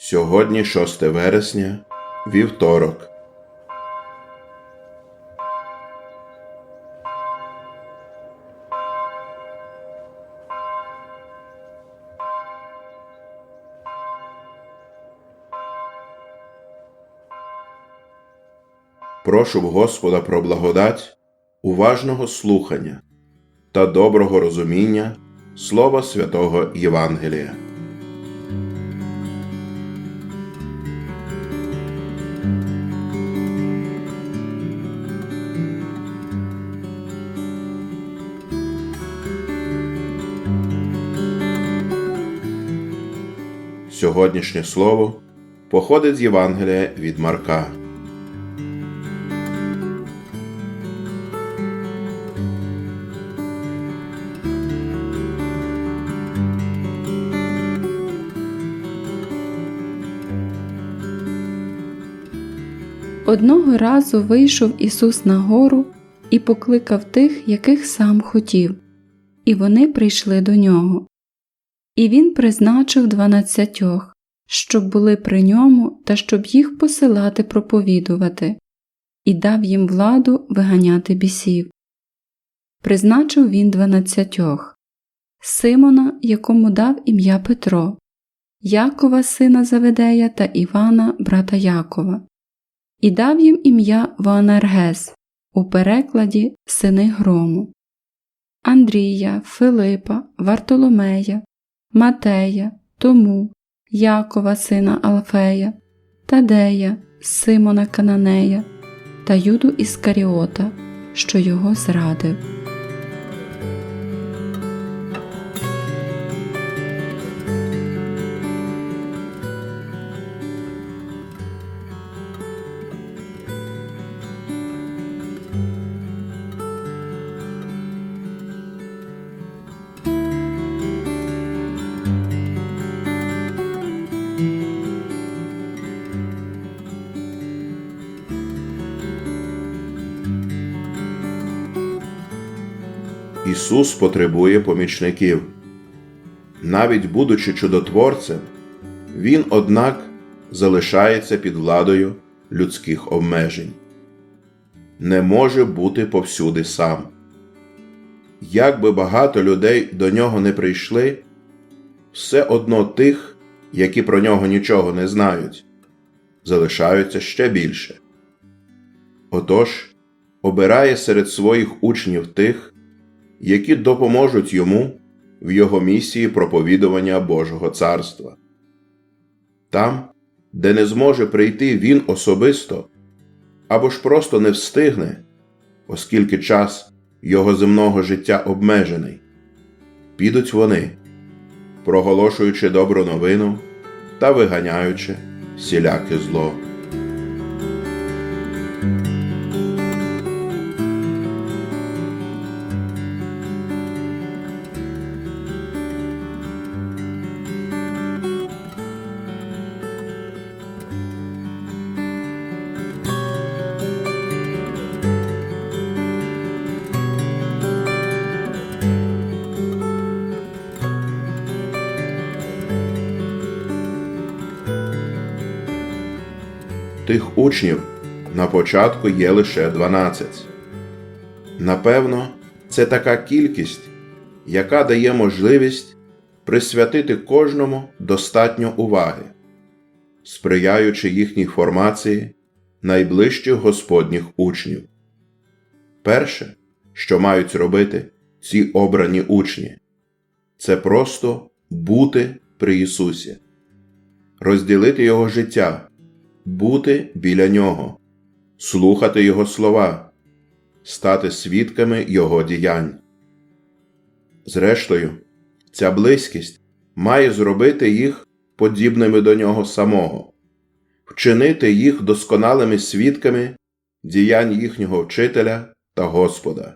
Сьогодні 6 вересня, вівторок. Прошу в Господа про благодать, уважного слухання та доброго розуміння Слова святого Євангелія. Сьогоднішнє слово походить з Євангелія від Марка. Одного разу вийшов Ісус на гору і покликав тих, яких сам хотів, і вони прийшли до нього. І він призначив дванадцятьох, щоб були при ньому та щоб їх посилати проповідувати, і дав їм владу виганяти бісів. Призначив він дванадцятьох Симона, якому дав ім'я Петро, Якова, сина Заведея та Івана, брата Якова і дав їм ім'я Воанергес у перекладі Сини Грому, Андрія, Филипа, Вартоломея, Матея, Тому, Якова, сина Алфея, Тадея, Симона Кананея та Юду Іскаріота, що його зрадив. Ісус потребує помічників. Навіть будучи чудотворцем, Він, однак, залишається під владою людських обмежень. Не може бути повсюди сам. Як би багато людей до нього не прийшли, все одно тих, які про нього нічого не знають, залишаються ще більше. Отож, обирає серед своїх учнів тих, які допоможуть йому в його місії проповідування Божого царства. Там, де не зможе прийти він особисто або ж просто не встигне, оскільки час його земного життя обмежений, підуть вони, проголошуючи добру новину та виганяючи всіляке зло. Тих учнів на початку є лише 12. Напевно, це така кількість, яка дає можливість присвятити кожному достатньо уваги, сприяючи їхній формації найближчих Господніх учнів. Перше, що мають робити ці обрані учні, це просто бути при Ісусі, розділити Його життя бути біля нього, слухати Його слова, стати свідками Його діянь. Зрештою, ця близькість має зробити їх подібними до нього самого, вчинити їх досконалими свідками діянь їхнього вчителя та Господа.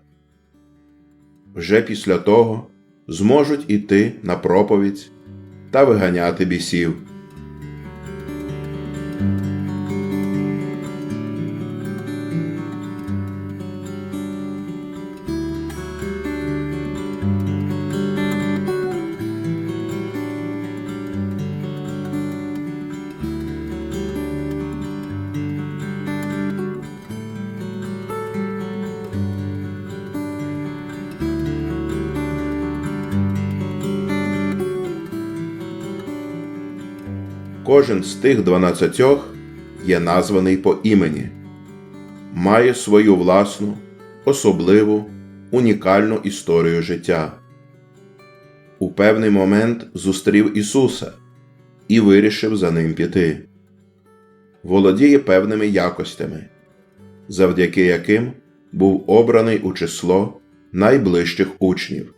Вже після того зможуть іти на проповідь та виганяти бісів. Кожен з тих дванадцятьох є названий по імені, має свою власну, особливу, унікальну історію життя. У певний момент зустрів Ісуса і вирішив за ним піти. Володіє певними якостями, завдяки яким був обраний у число найближчих учнів.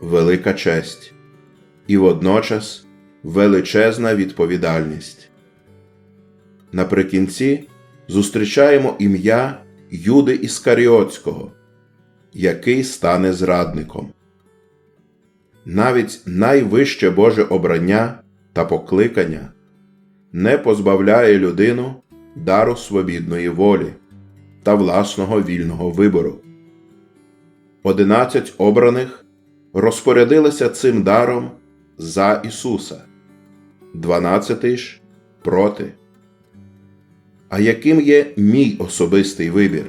Велика честь і водночас величезна відповідальність. Наприкінці зустрічаємо ім'я Юди Іскаріотського, який стане зрадником. Навіть найвище Боже обрання та покликання не позбавляє людину дару свобідної волі та власного вільного вибору. Одинадцять обраних розпорядилися цим даром за Ісуса, дванадцятий ж проти. А яким є мій особистий вибір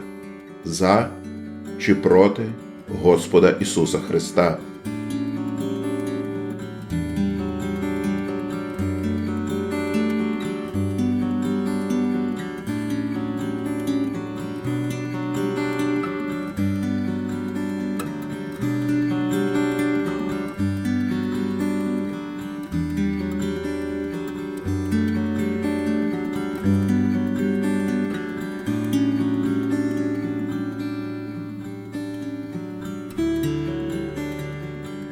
за чи проти Господа Ісуса Христа?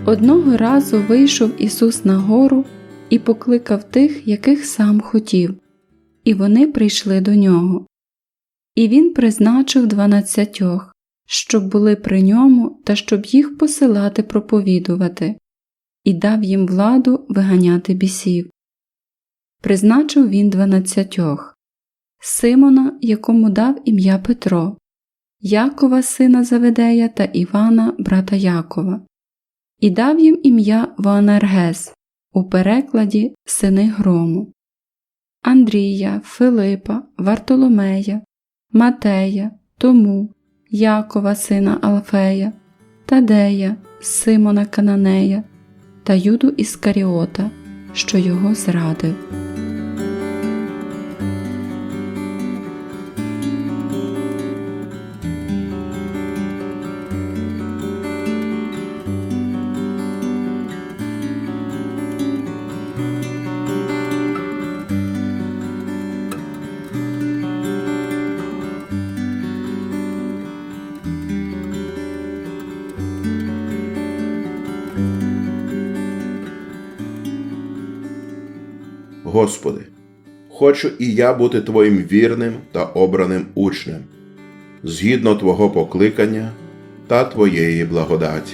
Одного разу вийшов Ісус на гору і покликав тих, яких сам хотів, і вони прийшли до нього. І він призначив дванадцятьох, щоб були при ньому та щоб їх посилати проповідувати, і дав їм владу виганяти бісів. Призначив він дванадцятьох. Симона, якому дав ім'я Петро, Якова, сина Заведея та Івана, брата Якова. І дав їм ім'я Воанергес у перекладі Сини Грому, Андрія, Филипа, Вартоломея, Матея, Тому, Якова, сина Алфея, Тадея, Симона Кананея та Юду Іскаріота, що його зрадив. Господи, хочу і я бути Твоїм вірним та обраним учнем, згідно Твого покликання та Твоєї благодаті.